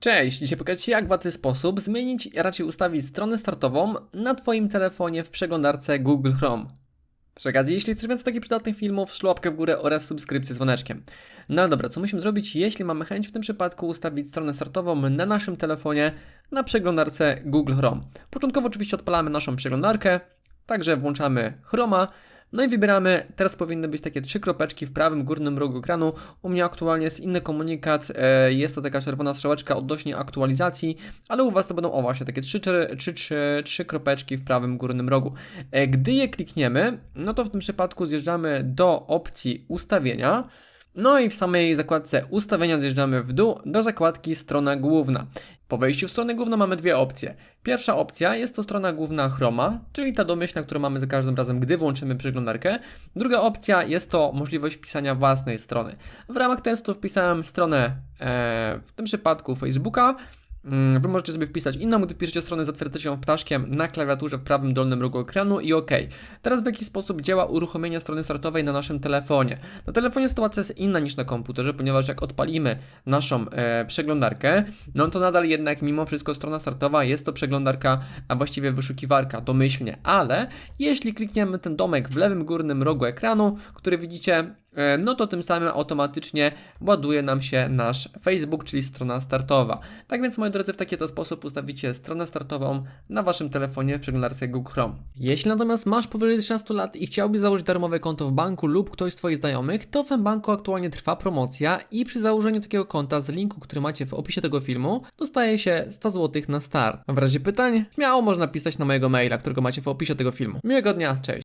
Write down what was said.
Cześć, dzisiaj pokażę Ci jak w łatwy sposób zmienić, a raczej ustawić stronę startową na Twoim telefonie w przeglądarce Google Chrome. Przy okazji, jeśli chcesz więcej takich przydatnych filmów, łapkę w górę oraz subskrypcję z dzwoneczkiem. No ale dobra, co musimy zrobić, jeśli mamy chęć w tym przypadku ustawić stronę startową na naszym telefonie na przeglądarce Google Chrome? Początkowo oczywiście odpalamy naszą przeglądarkę, także włączamy Chroma, no i wybieramy, teraz powinny być takie trzy kropeczki w prawym górnym rogu ekranu. U mnie aktualnie jest inny komunikat, e, jest to taka czerwona strzałeczka odnośnie aktualizacji, ale u Was to będą, o właśnie, takie trzy, trzy, trzy, trzy, kropeczki w prawym górnym rogu. E, Gdy je klikniemy, no to w tym przypadku zjeżdżamy do opcji ustawienia. No i w samej zakładce ustawienia zjeżdżamy w dół do zakładki strona główna. Po wejściu w stronę główną mamy dwie opcje. Pierwsza opcja jest to strona główna Chroma, czyli ta domyślna, którą mamy za każdym razem, gdy włączymy przeglądarkę. Druga opcja jest to możliwość wpisania własnej strony. W ramach testu wpisałem stronę, e, w tym przypadku Facebooka. Mm, Wy możecie sobie wpisać inną, gdy wpiszecie stronę zatwierdzają ptaszkiem na klawiaturze w prawym dolnym rogu ekranu i OK. Teraz w jaki sposób działa uruchomienie strony startowej na naszym telefonie? Na telefonie sytuacja jest inna niż na komputerze, ponieważ jak odpalimy naszą e, przeglądarkę, no to nadal jednak mimo wszystko strona startowa jest to przeglądarka, a właściwie wyszukiwarka domyślnie, ale jeśli klikniemy ten domek w lewym górnym rogu ekranu, który widzicie, no to tym samym automatycznie ładuje nam się nasz Facebook, czyli strona startowa. Tak więc moi drodzy, w taki to sposób ustawicie stronę startową na waszym telefonie w przeglądarce Google Chrome. Jeśli natomiast masz powyżej 16 lat i chciałbyś założyć darmowe konto w banku lub ktoś z twoich znajomych, to w banku aktualnie trwa promocja i przy założeniu takiego konta z linku, który macie w opisie tego filmu, dostaje się 100 zł na start. W razie pytań, śmiało można pisać na mojego maila, którego macie w opisie tego filmu. Miłego dnia, cześć!